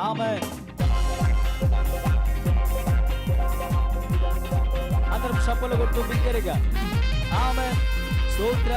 ఆమె. అందరం చప్పలు కొట్టు బిగ్గరగా. ఆమె స్తోత్ర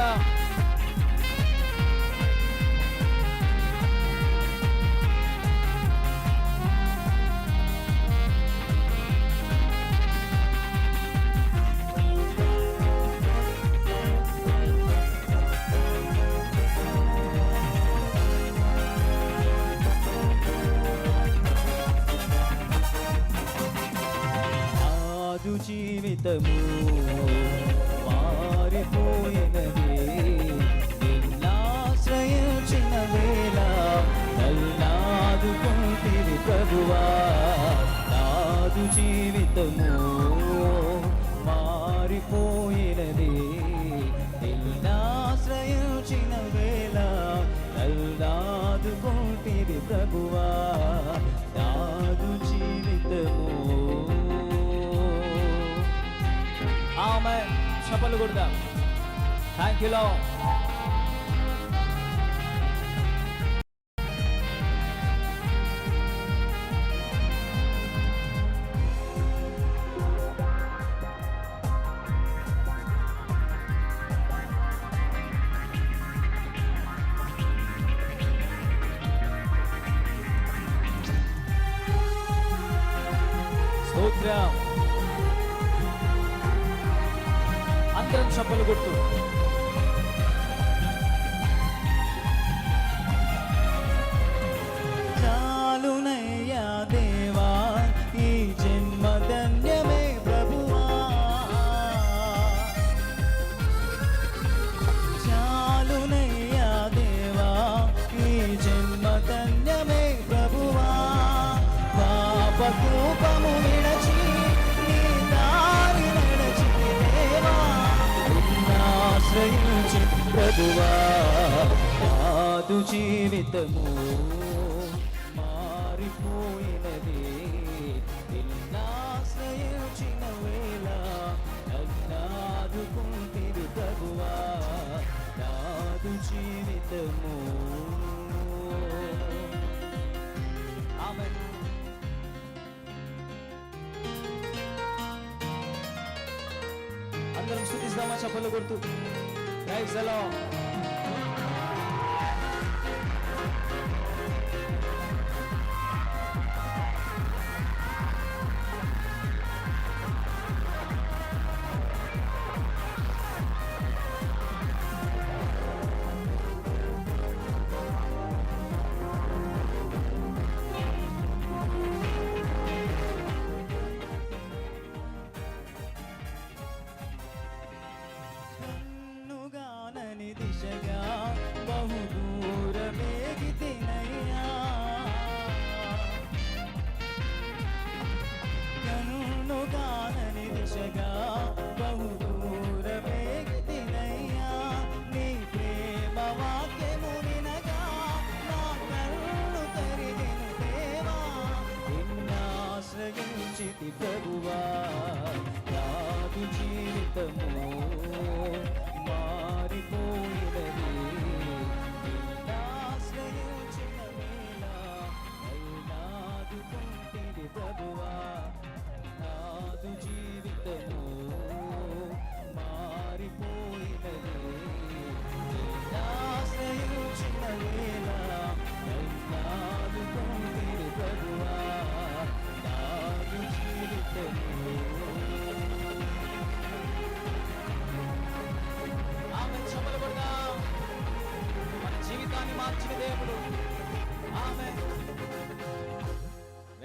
జీవితము మారిపోయినది. నిన్నాశ్రయించిన వేళ నల్లాదుకుంటివి ప్రభువా. నాదు జీవితము మారిపోయినది. నిన్నాశ్రయించిన వేళ నల్లాదుకుంటివి ప్రభువా. ఆమె చప్పలు కొడదాం థ్యాంక్ యూ లో స్తోత్రం అందరం చప్పలు కొట్టు. చాలునయ్యా దేవా ఈ జన్మ ధన్యమే ప్రభువా. చాలునయ్యా దేవా ఈ జన్మ ధన్యమే ప్రభువా. పాపకూపము విడచి నిన్నాశ్రయించి ప్రభువా కాదు జీవితము మారిపోయినది. నిన్నాశ్రయించిన వేళ నన్నాదుకుంటిది ప్రభువా కాదు జీవితము అందరం స్థుతిస్తామా చెప్పలు గుర్తు ప్రైజ్ అలా ప్రభువా నాదు జీవితము మారిపోయినది. వేళ ప్రభువా. నాదు జీవితము. ఆమె చమలు మన జీవితాన్ని మార్చిన దేవుడు. ఆమె